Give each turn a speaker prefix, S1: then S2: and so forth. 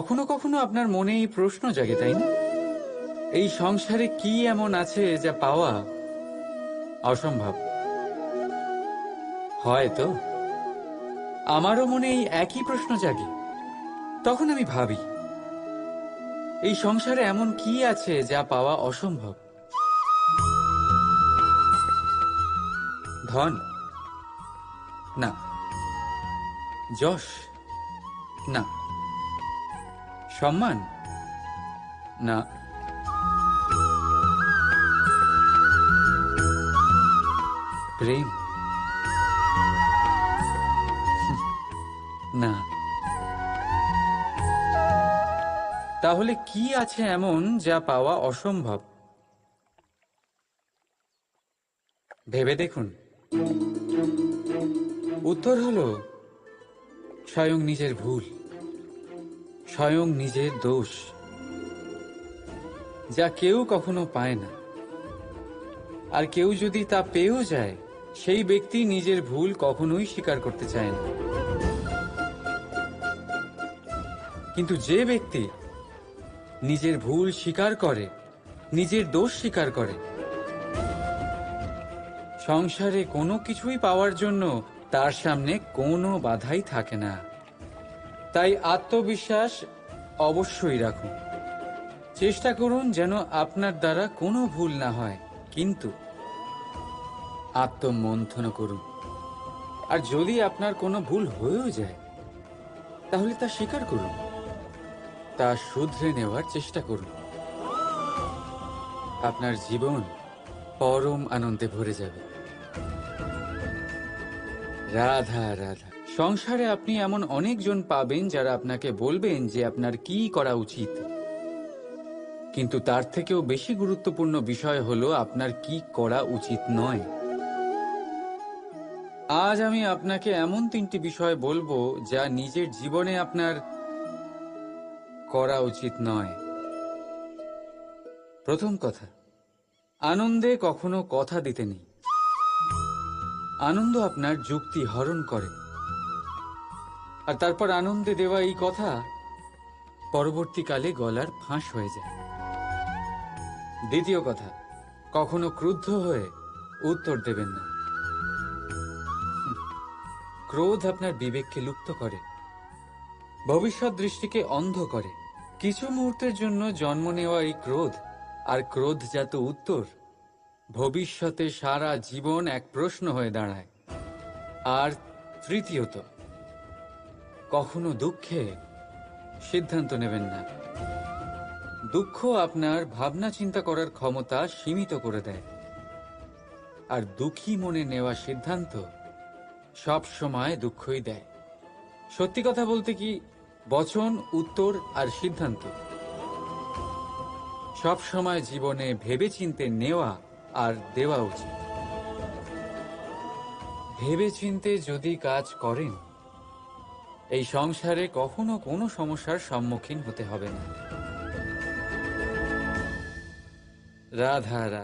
S1: কখনো কখনো আপনার মনে এই প্রশ্ন জাগে, তাই না? এই সংসারে কি এমন আছে যা পাওয়া অসম্ভব? হয়তো আমারও মনে এই একই প্রশ্ন জাগে। তখন আমি ভাবি, এই সংসারে এমন কি আছে যা পাওয়া অসম্ভব? ধন? না। যশ? না। সম্মান? না। প্রেম? না। তাহলে কি আছে এমন যা পাওয়া অসম্ভব? ভেবে দেখুন। উত্তর হলো, স্বয়ং নিজের ভুল। স্বয়ং নিজের দোষ, যা কেউ কখনো পায় না। আর কেউ যদি তা পেয়েও যায়, সেই ব্যক্তি নিজের ভুল কখনোই স্বীকার করতে চায় না। কিন্তু যে ব্যক্তি নিজের ভুল স্বীকার করে, নিজের দোষ স্বীকার করে, সংসারে কোনো কিছুই পাওয়ার জন্য তার সামনে কোনো বাধাই থাকে না। তাই আত্মবিশ্বাস অবশ্যই রাখুন। চেষ্টা করুন যেন আপনার দ্বারা কোনো ভুল না হয়, কিন্তু আত্মমন্থন করুন। আর যদি আপনার কোনো ভুল হয়েও যায়, তাহলে তা স্বীকার করুন। তা শুধরে নেওয়ার চেষ্টা করুন। আপনার জীবন পরম আনন্দে ভরে যাবে। রাধা রাধা। সংসারে আপনি এমন অনেকজন পাবেন যারা আপনাকে বলবেন যে আপনার কি করা উচিত। কিন্তু তার থেকেও বেশি গুরুত্বপূর্ণ বিষয় হলো আপনার কি করা উচিত নয়। আজ আমি আপনাকে এমন তিনটি বিষয় বলব যা নিজের জীবনে আপনার করা উচিত নয়। প্রথম কথা, আনন্দে কখনো কথা দিতে নেই। আনন্দ আপনার যুক্তি হরণ করে। আর তারপর আনন্দে দেওয়া এই কথা পরবর্তীকালে গলার ফাঁস হয়ে যায়। দ্বিতীয় কথা, কখনো ক্রুদ্ধ হয়ে উত্তর দেবেন না। ক্রোধ আপনার বিবেককে লুপ্ত করে, ভবিষ্যৎ দৃষ্টিকে অন্ধ করে। কিছু মুহূর্তের জন্য জন্ম নেওয়া এই ক্রোধ আর ক্রোধজাত উত্তর ভবিষ্যতে সারা জীবন এক প্রশ্ন হয়ে দাঁড়ায়। আর তৃতীয়ত কখনো দুঃখে সিদ্ধান্ত নেবেন না। দুঃখ আপনার ভাবনা চিন্তা করার ক্ষমতা সীমিত করে দেয়। আর দুঃখী মনে নেওয়া সিদ্ধান্ত সব সময় দুঃখই দেয়। সত্যি কথা বলতে কি, বচন, উত্তর আর সিদ্ধান্ত সব সময় জীবনে ভেবেচিন্তে নেওয়া আর দেওয়া উচিত। ভেবেচিন্তে যদি কাজ করেন এই সংসারে কখনো কোনো সমস্যার সম্মুখীন হতে হবে না। রাধা রাধা।